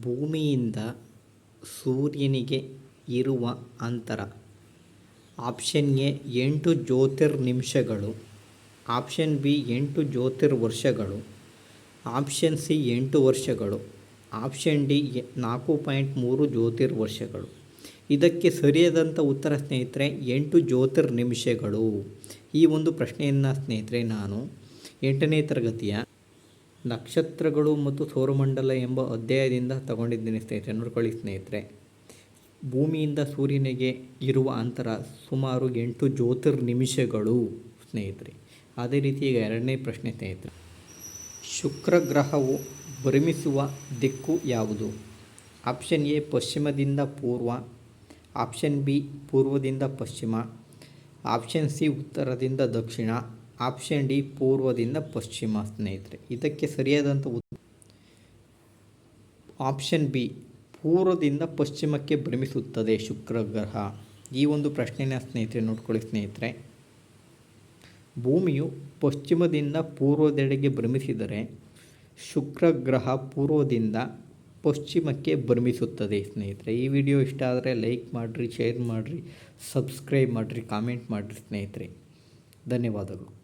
ಭೂಮಿಯಿಂದ ಸೂರ್ಯನಿಗೆ ಇರುವ ಅಂತರ. ಆಪ್ಷನ್ ಎ, ಎಂಟು ಜ್ಯೋತಿರ್ನಿಮಿಷಗಳು. ಆಪ್ಷನ್ ಬಿ, ಎಂಟು ಜ್ಯೋತಿರ್ವರ್ಷಗಳು. ಆಪ್ಷನ್ ಸಿ, ಎಂಟು ವರ್ಷಗಳು. ಆಪ್ಷನ್ ಡಿ ನಾಲ್ಕು ಪಾಯಿಂಟ್ ಮೂರು ಜ್ಯೋತಿರ್ವರ್ಷಗಳು. ಇದಕ್ಕೆ ಸರಿಯಾದಂಥ ಉತ್ತರ ಸ್ನೇಹಿತರೆ, ಎಂಟು ಜ್ಯೋತಿರ್ನಿಮಿಷಗಳು. ಈ ಒಂದು ಪ್ರಶ್ನೆಯನ್ನು ಸ್ನೇಹಿತರೆ ನಾನು ಎಂಟನೇ ತರಗತಿಯ ನಕ್ಷತ್ರಗಳು ಮತ್ತು ಸೌರಮಂಡಲ ಎಂಬ ಅಧ್ಯಾಯದಿಂದ ತಗೊಂಡಿದ್ದೀನಿ ಸ್ನೇಹಿತರೆ, ನೋಡ್ಕೊಳ್ಳಿ ಸ್ನೇಹಿತರೆ. ಭೂಮಿಯಿಂದ ಸೂರ್ಯನಿಗೆ ಇರುವ ಅಂತರ ಸುಮಾರು ಎಂಟು ಜ್ಯೋತಿರ್ನಿಮಿಷಗಳು ಸ್ನೇಹಿತರೆ. ಅದೇ ರೀತಿ ಈಗ ಎರಡನೇ ಪ್ರಶ್ನೆ ಸ್ನೇಹಿತರೆ. ಶುಕ್ರ ಗ್ರಹವು ಭ್ರಮಿಸುವ ದಿಕ್ಕು ಯಾವುದು? ಆಪ್ಷನ್ ಎ, ಪಶ್ಚಿಮದಿಂದ ಪೂರ್ವ. ಆಪ್ಷನ್ ಬಿ, ಪೂರ್ವದಿಂದ ಪಶ್ಚಿಮ. ಆಪ್ಷನ್ ಸಿ, ಉತ್ತರದಿಂದ ದಕ್ಷಿಣ. ಆಪ್ಷನ್ ಡಿ, ಪೂರ್ವದಿಂದ ಪಶ್ಚಿಮ ಸ್ನೇಹಿತರೆ. ಇದಕ್ಕೆ ಸರಿಯಾದಂಥ ಆಪ್ಷನ್ ಬಿ, ಪೂರ್ವದಿಂದ ಪಶ್ಚಿಮಕ್ಕೆ ಭ್ರಮಿಸುತ್ತದೆ ಶುಕ್ರ ಗ್ರಹ ಈ ಒಂದು ಪ್ರಶ್ನೆನ ಸ್ನೇಹಿತರೆ, ನೋಡ್ಕೊಳ್ಳಿ ಸ್ನೇಹಿತರೆ. ಭೂಮಿಯು ಪಶ್ಚಿಮದಿಂದ ಪೂರ್ವದೆಡೆಗೆ ಭ್ರಮಿಸಿದರೆ ಶುಕ್ರ ಗ್ರಹ ಪೂರ್ವದಿಂದ ಪಶ್ಚಿಮಕ್ಕೆ ಭ್ರಮಿಸುತ್ತದೆ ಸ್ನೇಹಿತರೆ. ಈ ವಿಡಿಯೋ ಇಷ್ಟ ಆದರೆ ಲೈಕ್ ಮಾಡಿರಿ, ಶೇರ್ ಮಾಡಿರಿ, ಸಬ್ಸ್ಕ್ರೈಬ್ ಮಾಡಿರಿ, ಕಾಮೆಂಟ್ ಮಾಡಿರಿ ಸ್ನೇಹಿತರೆ. ಧನ್ಯವಾದಗಳು.